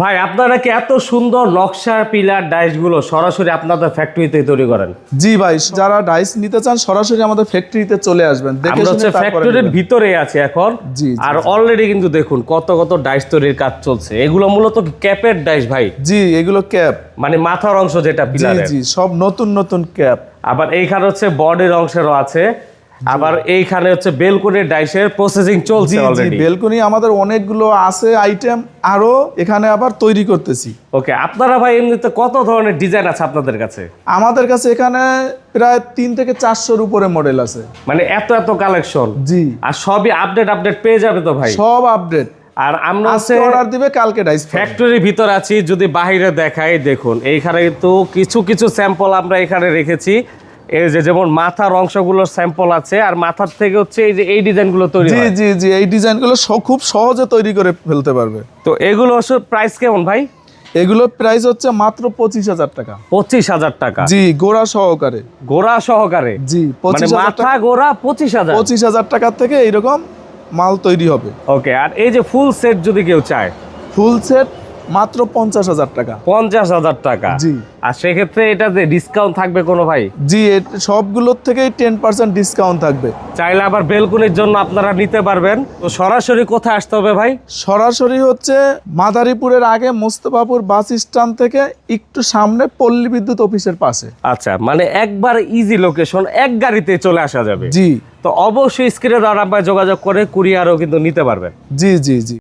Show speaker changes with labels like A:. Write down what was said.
A: ভাই আপনারা কি এত সুন্দর নকশার পিলার ডাইসগুলো সরাসরি আপনাদের ফ্যাক্টরিতে তৈরি করেন?
B: জি ভাই যারা ডাইস নিতে চান সরাসরি আমাদের ফ্যাক্টরিতে চলে আসবেন। দেখে
A: হচ্ছে
B: শুনে
A: ফ্যাক্টরির ভিতরে আছে এখন।
B: জি,
A: আর অলরেডি কিন্তু দেখুন কত কত ডাইস তৈরির কাজ চলছে। এগুলো মূলত ক্যাপের ডাইস ভাই?
B: জি এগুলো ক্যাপ।
A: মানে মাথার অংশ যেটা
B: জি জি সব নতুন নতুন ক্যাপ।
A: আবার এইখানে হচ্ছে বডির অংশেরও আছে। আবার এইখানে হচ্ছে বেলকুনির ডাইসের প্রসেসিং চলছে অলরেডি
B: বেলকনি আমাদের অনেকগুলো আছে আইটেম আরও এখানে আবার তৈরি করতেছি।
A: ওকে আপনারা ভাই এমনিতে কত ধরনের ডিজাইন আছে আপনাদের কাছে?
B: আমাদের কাছে এখানে প্রায় তিন থেকে চারশোর উপরে মডেল আছে।
A: মানে এত এত কালেকশন
B: জি।
A: আর সবই আপডেট আপডেট পেয়ে যাবে তো ভাই?
B: সব আপডেট
A: আর আমরা
B: আজকে অর্ডার দিবে কালকে ডাইস পাবে।
A: ফ্যাক্টরির ভিতর আছি যদি বাইরে দেখাই দেখুন এইখানে কিন্তু কিছু কিছু স্যাম্পল আমরা এখানে রেখেছি। এই যে যেমন মাথার অংশগুলোর স্যাম্পল আছে আর মাথার থেকে হচ্ছে এই যে এই ডিজাইনগুলো তৈরি
B: জি জি জি এই ডিজাইনগুলো খুব সহজে তৈরি করে ফেলতে পারবে।
A: তো এগুলো হচ্ছে প্রাইস কেমন ভাই?
B: এগুলোর প্রাইস হচ্ছে মাত্র পঁচিশ হাজার টাকা।
A: পঁচিশ হাজার টাকা।
B: জি গোড়া সহকারে।
A: গোড়া সহকারে?
B: জি
A: মানে
B: পঁচিশ
A: মাথা গোড়া পঁচিশ হাজার?
B: পঁচিশ হাজার টাকার থেকে এইরকম মাল তৈরি হবে।
A: ওকে আর এই যে ফুল সেট যদি কেউ চায়?
B: ফুল সেট মাত্র পঞ্চাশ হাজার টাকা।
A: পঞ্চাশ হাজার টাকা।
B: জি।
A: আর সেক্ষেত্রে এটাতে ডিসকাউন্ট থাকবে কোনো ভাই?
B: জি সবগুলোর থেকেই টেন পার্সেন্ট ডিসকাউন্ট থাকবে।
A: চাইলে আবার বেলকুনির জন্য আপনারা নিতে পারবেন। তো সরাসরি কোথায় আসতে হবে ভাই?
B: সরাসরি হচ্ছে মাদারীপুরের আগে মোস্তফাপুর বাস স্ট্যান্ড থেকে একটু সামনে পল্লী বিদ্যুৎ অফিসের পাশে।
A: আচ্ছা মানে একবার ইজি লোকেশন এক গাড়িতে চলে আসা যাবে।
B: জি।
A: তো অবশ্যই স্ক্রিনে নাম্বারে যোগাযোগ করে কুরিয়ারও কিন্তু নিতে পারবেন।
B: জি জি জি।